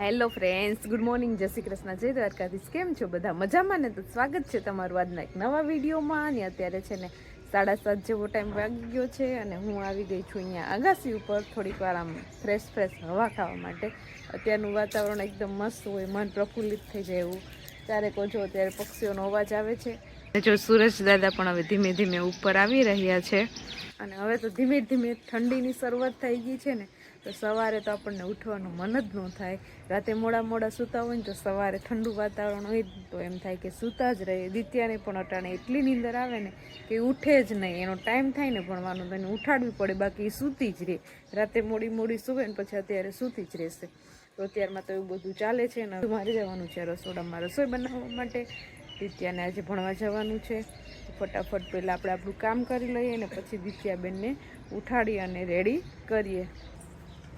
Hello friends good morning જય શ્રી કૃષ્ણ. જય દ્વારકાધીશ. કેમ છો બધા? મજામાં ને? તો સ્વાગત છે તમારું આજના એક નવા વિડીયોમાં. અને અત્યારે છે ને સાડા સાત જેવો ટાઈમ વાગી ગયો છે અને હું આવી ગઈ છું અહીંયા અગાસી ઉપર. થોડીક વાર આમ ફ્રેશ ફ્રેશ હવા ખાવા માટે. અત્યારનું વાતાવરણ એકદમ મસ્ત હોય, મન પ્રફુલ્લિત થઈ જાય એવું. ત્યારે કહો છો ત્યારે પક્ષીઓનો અવાજ આવે છે. જો સૂરજ દાદા પણ હવે ધીમે ધીમે ઉપર આવી રહ્યા છે. અને હવે તો ધીમે ધીમે ઠંડીની શરૂઆત થઈ ગઈ છે ને. તો સવારે તો આપણને ઉઠવાનું મન જ ન થાય. રાતે મોડા મોડા સૂતા હોય ને તો સવારે ઠંડુ વાતાવરણ હોય તો એમ થાય કે સૂતા જ રહે દિત્યાને પણ અટાણે એટલી નીંદર આવે ને કે ઉઠે જ નહીં. એનો ટાઈમ થાય ને ભણવાનું તો એને ઉઠાડવી પડે, બાકી સૂતી જ રહે. રાતે મોડી મોડી સૂવે ને પછી અત્યારે સૂતી જ રહેશે. તો અત્યારમાં તો એવું બધું ચાલે છે ને મારે જવાનું છે રસોડામાં રસોઈ બનાવવા માટે. દિત્યાને આજે ભણવા જવાનું છે. ફટાફટ પહેલાં આપણે આપણું કામ કરી લઈએ ને પછી દિત્યાબેનને ઉઠાડી અને રેડી કરીએ.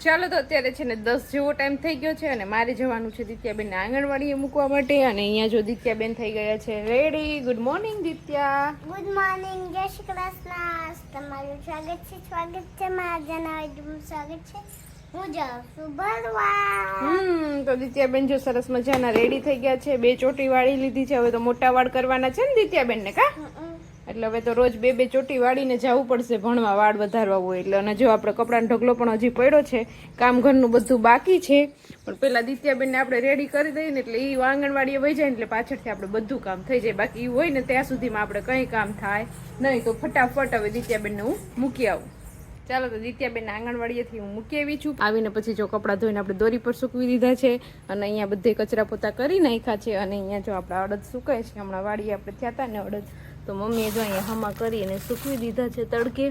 ચાલો તો અત્યારે છે ને દસ જેવો ટાઈમ થઈ ગયો છે અને મારે જવાનું છે દિત્યાબેન આંગણવાડીએ મૂકવા માટે અને અહીંયા જો દિત્યાબેન થઈ ગયા છે ready good morning Ditya. Good morning જય શ્રી કૃષ્ણ. તમારું સ્વાગત છે સ્વાગત છે મારા જણાવી સ્વાગત છે. હું જાઉં છું હમ તો દિત્યાબેન જો સરસ મજાના રેડી થઈ ગયા છે. બે ચોટી વાળી લીધી છે હવે તો મોટા વાળ કરવાના છે ને દિત્યાબેન ને કા એટલે હવે તો રોજ બે બે ચોટી વાળીને જવું પડશે ભણવા, વાળ વધારવા હોય એટલે. અને જો આપણે કપડાનો ઢગલો પણ હજી પડ્યો છે, કામ ઘરનું બધું બાકી છે, પણ પહેલાં દિત્યાબેનને આપણે રેડી કરી દઈએ ને એટલે એ આંગણવાડીએ વહી જાય ને એટલે પાછળથી આપણે બધું કામ થઈ જાય. બાકી એ હોય ને ત્યાં સુધીમાં આપણે કંઈ કામ થાય નહીં તો ફટાફટ હવે દિત્યાબેનને હું મૂકી આવું. ચાલો તો દિત્યાબેન આંગણવાડીએથી હું મૂકી આવી છું. આવીને પછી જો કપડાં ધોઈને આપણે દોરી પર સૂકવી દીધા છે અને અહીંયા બધે કચરા પોતા કરી નાખ્યા છે અને અહીંયા જો આપણા અડદ સુકાય છે, હમણાં વાડીએ આપણે થયા હતા ને અડદ તો મમ્મીએ જો અહીંયા હમા કરી અને સૂકવી દીધા છે તડકે.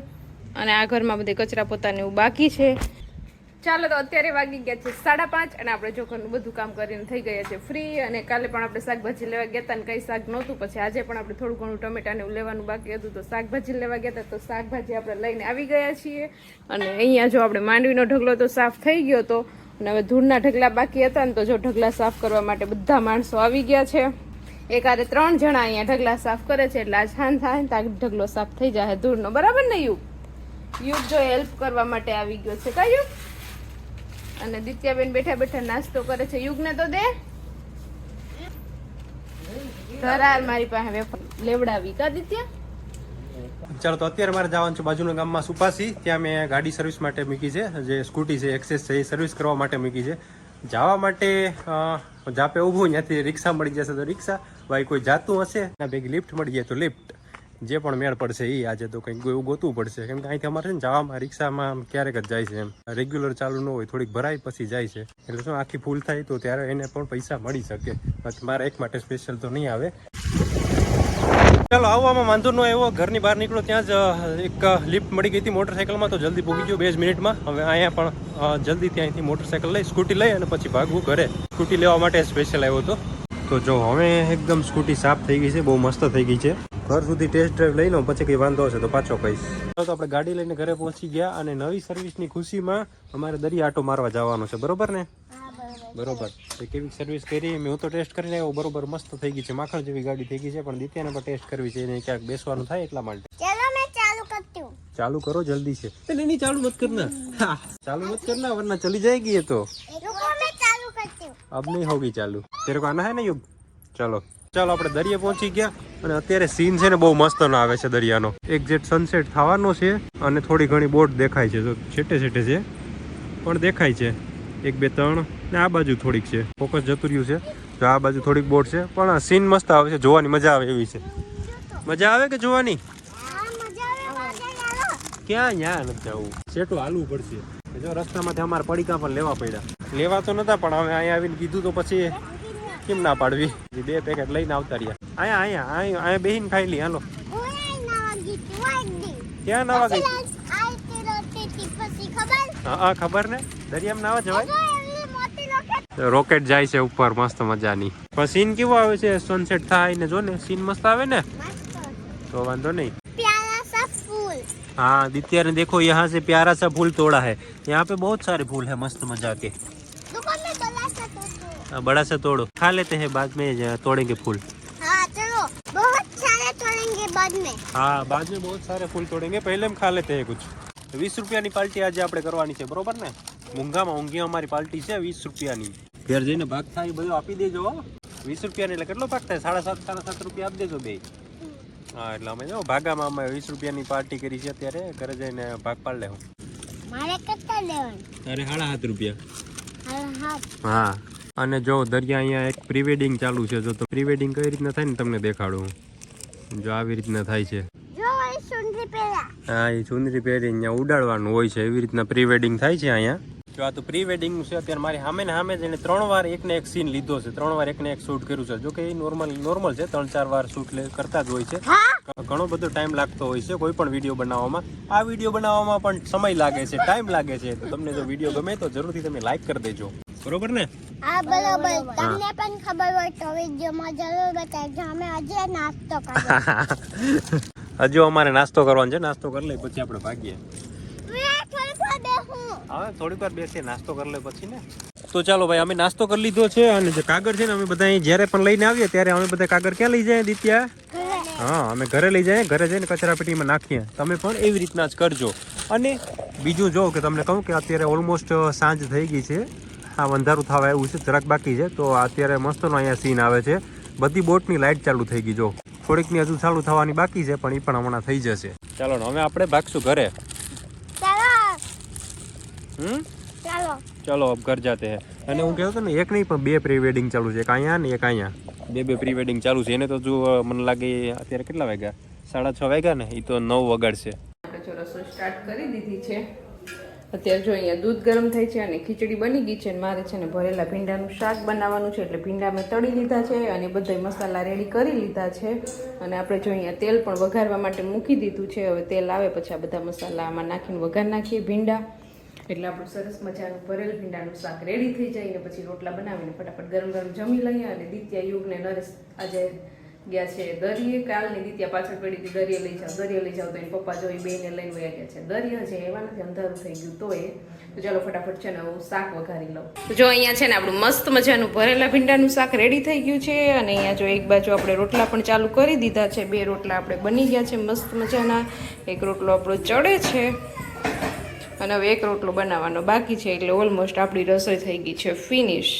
અને આ ઘરમાં બધે કચરા પોતાને એવું બાકી છે. ચાલો તો અત્યારે વાગી ગયા છે સાડા પાંચ અને આપણે જો બધું કામ કરીને થઈ ગયા છે ફ્રી અને કાલે પણ આપણે શાકભાજી લેવા ગયા હતા અને કંઈ શાક નહોતું. પછી આજે પણ આપણે થોડું ઘણું ટમેટાને એવું લેવાનું બાકી હતું. તો શાકભાજી લેવા ગયા હતા તો શાકભાજી આપણે લઈને આવી ગયા છીએ. અને અહીંયા જો આપણે માંડવીનો ઢગલો તો સાફ થઈ ગયો હતો. અને હવે ધૂળના ઢગલા બાકી હતા ને તો જો ઢગલા સાફ કરવા માટે બધા માણસો આવી ગયા છે. એકાદે ત્રણ જણા અહીંયા ઢગલા સાફ કરે છે એટલે આ છાન થાય ને ત્યાં ઢગલો સાફ થઈ જાય ધૂળનો. બરાબર ને યુગ યુગ જો હેલ્પ કરવા માટે આવી ગયો છે. કયું યુગ અને દિત્યાબેન બેઠા બેઠા નાસ્તો કરે છે. યુગને તો દે. ધરાર મારી પાસે વેફર લેવડાવી. કા દિત્યા? ચાલો, તો અત્યારે મારે જવાનું છે બાજુના ગામમાં સુપાસી. ત્યાં મેં ગાડી સર્વિસ માટે મૂકી છે. જે સ્કૂટી છે એક્સેસ છે, એ સર્વિસ કરવા માટે મૂકી છે. જવા માટે જાપે ઊભું ત્યાંથી રિક્ષા મળી જશે તો રિક્ષા. ભાઈ, કોઈ જાતું હશે? ના, ભેગી લિફ્ટ મળી જાય તો લિફ્ટ. જે પણ મેળ પડશે એ આજે તો કંઈક એવું ગોતવું પડશે. કેમ કે અહીંથી અમારે ને જવામાં, રિક્ષામાં ક્યારેક જ જાય છે એમ. રેગ્યુલર ચાલુ ન હોય, થોડીક ભરાય પછી જાય છે. એટલે શું, આખી ફૂલ થાય તો ત્યારે એને પણ પૈસા મળી શકે. મારા એક માટે સ્પેશિયલ તો નહીં આવે. ચાલો, આવવામાં વાંધો ન આવ્યો ઘરની બહાર નીકળો, ત્યાં જ એક લિફ્ટ મળી ગઈ હતી મોટરસાઇકલમાં તો જલ્દી પહોંચી ગયો, બે જ મિનિટમાં. હવે અહીંયા પણ જલ્દી ત્યાંથી મોટરસાઇકલ લઈ, સ્કૂટી લઈ અને પછી ભાગવું ઘરે. સ્કૂટી લેવા માટે સ્પેશિયલ આવ્યો હતો. તો જો, હવે એકદમ સ્કૂટી સાફ થઈ ગઈ છે, બહુ મસ્ત થઈ ગઈ છે. ઘર સુધી ટેસ્ટ ડ્રાઈવ લઈ લો પછી કંઈ વાંધો હશે તો પાછો કહીશ. તો આપણે ગાડી લઈને ઘરે પહોંચી ગયા અને નવી સર્વિસની ખુશીમાં અમારે દરિયા આટો મારવા જવાનો છે, બરોબર ને? બરોબર. તો કેવી સર્વિસ કરી? હું તો ટેસ્ટ કરીને આવ્યો. બરોબર મસ્ત થઈ ગઈ છે. માખણ જેવી ગાડી થઈ ગઈ છે પણ દીત્યાને પણ ટેસ્ટ કરવી છે. એને ક્યાંક બેસવાનું થાય એટલા માટે. ચાલો મેં ચાલુ કરતું ચાલુ કરો જલ્દી છે. એટલે નહીં ચાલુ મત કરના. ચાલુ મત કરના વરના ચલી જાયગી એ તો. અબ નહીં હોગી ચાલુ. તેરે કો આના હે ને યુગ? ચાલો. ચાલો આપણે દરિયે પહોંચી ગયા. અને અત્યારે સીન છે ને બહુ મસ્ત આવે છે દરિયાનો. એક્ઝેક્ટ સનસેટ થવાનો છે અને થોડી ઘણી બોટ દેખાય છે. છેટે છેટે છે. પણ દેખાય છે. એક બે ત્રણ. ને આ બાજુ થોડીક છે. ફોકસ જતું રહ્યું છે. તો આ બાજુ થોડીક બોટ છે. પણ સીન મસ્ત આવે છે. જોવાની મજા આવે એવી છે. મજા આવે કે જોવાની? ક્યાં ન્યા નથી જવું? સેટું હાલવું પડશે. જો રસ્તામાંથી અમારે પડીકા પણ લેવા પડ્યા. લેવા તો નતા પણ હવે અહીંયા આવીને કીધું તો પછી કેમ ના પાડવી? બે પેકેટ લઈને આવતા રહ્યા. અહીંયા અહીંયા અહીંયા અહીંયા બેહીને ખાઈ લી. હાલો. નવા ક્યાં ના ગઈ હા ખબર ને? દરિયામાં નાવા જવાય જો એવી મોટી લોકેટ રોકેટ જાય છે ઉપર મસ્ત મજાની પણ સીન કેવો આવે છે સનસેટ થાય ને જો ને સીન મસ્ત આવે ને मस्त તો વાંધો નહીં प्यारा सा फूल हाँ दित्या ने देखो यहाँ से प्यारा सा फूल तोड़ा है यहाँ पे बहुत सारे फूल है मस्त मजा के दुकान में बड़ा सा तोतो हाँ, बड़ा सा तोड़ो खा लेते हैं बाद में ज- तोड़ेंगे फूल हाँ चलो बहुत सारे तोड़ेंगे बाद में हाँ बाद में बहुत सारे फूल तोड़ेंगे पहले हम खा लेते हैं कुछ વીસ રૂપિયાની પાલટી આજે આપણે કરવાની છે બરોબર ને? મૂંઘામાં ઊંઘી અમારી પાલટી છે વીસ રૂપિયાની. ઘેર જઈને ભાગ થાય એ બધું આપી દેજો વીસ રૂપિયાની એટલે કેટલો ભાગ થાય? સાડા સાત સાડા સાત રૂપિયા આપી દેજો બે. હા એટલે અમે જો ભાગામાં અમે વીસ રૂપિયાની પાર્ટી કરી છે અત્યારે. ઘરે જઈને ભાગ પાડ લેવું. મારે કેટલા લેવાનું? અરે સાડા સાત રૂપિયા. હા. અને જો દરિયા અહીંયા એક પ્રી વેડિંગ ચાલુ છે જો તો પ્રી વેડિંગ કઈ રીતના થાય ને તમને દેખાડું? જો આવી રીતના થાય છે. હા એ ચુંદરી પહેરી અહીંયા ઉડાડવાનું હોય છે. એવી રીતના પ્રી વેડિંગ થાય છે અહીંયા. જો આ તો પ્રી વેડિંગ છે અત્યારે મારી સામે ને સામે જ એને ત્રણ વાર એકને એક સીન લીધો છે. ત્રણ વાર એકને એક શૂટ કર્યું છે. જો કે એ નોર્મલ નોર્મલ છે. ત્રણ ચાર વાર શૂટ કરતા જ હોય છે. ઘણો બધો ટાઈમ લાગતો હોય છે કોઈ પણ વીડિયો બનાવવામાં. આ વીડિયો બનાવવામાં પણ સમય લાગે છે ટાઈમ લાગે છે. તો તમને જો વીડિયો ગમે તો જરૂરથી તમે લાઈક કરી દેજો. બરોબર ને? હા બરોબર. તમને પણ ખબર હોય તો વિડીયોમાં જરૂર બતાવજો. અમે આજે નાસ્તો કર્યો હજુ અમારે નાસ્તો કરવાનો છે. નાસ્તો કરી લઈ પછી આપણે ભાગીએ. હવે થોડીક વાર બેસીએ, નાસ્તો કરી લે પછી ને. તો ચાલો ભાઈ, અમે નાસ્તો કરી લીધો છે અને જે કાગળ છે ને, અમે બધા અહીં જ્યારે પણ લઈને આવીએ, ત્યારે અમે બધા કાગળ ક્યાં લઈ જાય, દિત્યા? હા, અમે ઘરે લઈ જઈએ ઘરે જઈને કચરાપેટીમાં નાખીએ. તમે પણ એવી રીતના જ કરજો. અને બીજું જો કે તમને કહું કે અત્યારે ઓલમોસ્ટ સાંજ થઈ ગઈ છે. આ અંધારું થવા એવું છે, જરાક બાકી છે. તો અત્યારે મસ્તનો અહીંયા સીન આવે છે. બધી બોટની લાઇટ ચાલુ થઈ ગઈ, જો. થોડીકની હજુ ચાલુ થવાની બાકી છે પણ એ પણ હમણાં થઈ જશે. ચાલો હવે આપણે ભાગશું ઘરે. ચાલો. હમ? ચાલો. ચલો અબ ઘર જાતે હે. અને હું કહેતો હતો ને એક નહીં પણ બે પ્રી વેડિંગ ચાલુ છે. એક અહીંયા ને એક અહીંયા. બે બે પ્રી વેડિંગ ચાલુ છે. એને તો જો મને લાગે અત્યારે કેટલા વાગ્યા? સાડા છ વાગ્યા ને? એ તો નવ વગાડશે. આપણે જો રસોઈ સ્ટાર્ટ કરી દીધી છે. અત્યારે જો અહીંયા દૂધ ગરમ થાય છે અને ખીચડી બની ગઈ છે અને મારે છે ને ભરેલા ભીંડાનું શાક બનાવવાનું છે એટલે ભીંડા મેં તળી લીધા છે અને બધા મસાલા રેડી કરી લીધા છે. અને આપણે જો અહીંયા તેલ પણ વઘારવા માટે મૂકી દીધું છે. હવે તેલ આવે પછી આ બધા મસાલા આમાં નાખીને વઘાર નાખીએ ભીંડા. એટલે આપણું સરસ મજાનું ભરેલ ભીંડાનું શાક રેડી થઈ જાય ને પછી રોટલા બનાવીને ફટાફટ ગરમ ગરમ જમી લઈએ અને દિત્યા યુગને નરેશ આજે ગયા છે દરિયે, કાલની દીત્યા પાછળ પડી હતી, દરિયે લઈ જાઓ, દરિયે લઈ જાઓ, તો એની પપ્પા જોઈ બેને લઈને વયા ગયા છે. દરિયા છે એવા નથી, અંધારું થઈ ગયું તો એ તો ચાલો ફટાફટ છે ને હું શાક વઘારી લઉં. તો જો અહીંયા છે ને આપણું મસ્ત મજાનું ભરેલા ભીંડાનું શાક રેડી થઈ ગયું છે અને અહીંયા જો એક બાજુ આપણે રોટલા પણ ચાલુ કરી દીધા છે. બે રોટલા આપણે બની ગયા છે મસ્ત મજાના. એક રોટલો આપણો ચડે છે અને હવે એક રોટલો બનાવવાનો બાકી છે એટલે ઓલમોસ્ટ આપણી રસોઈ થઈ ગઈ છે ફિનિશ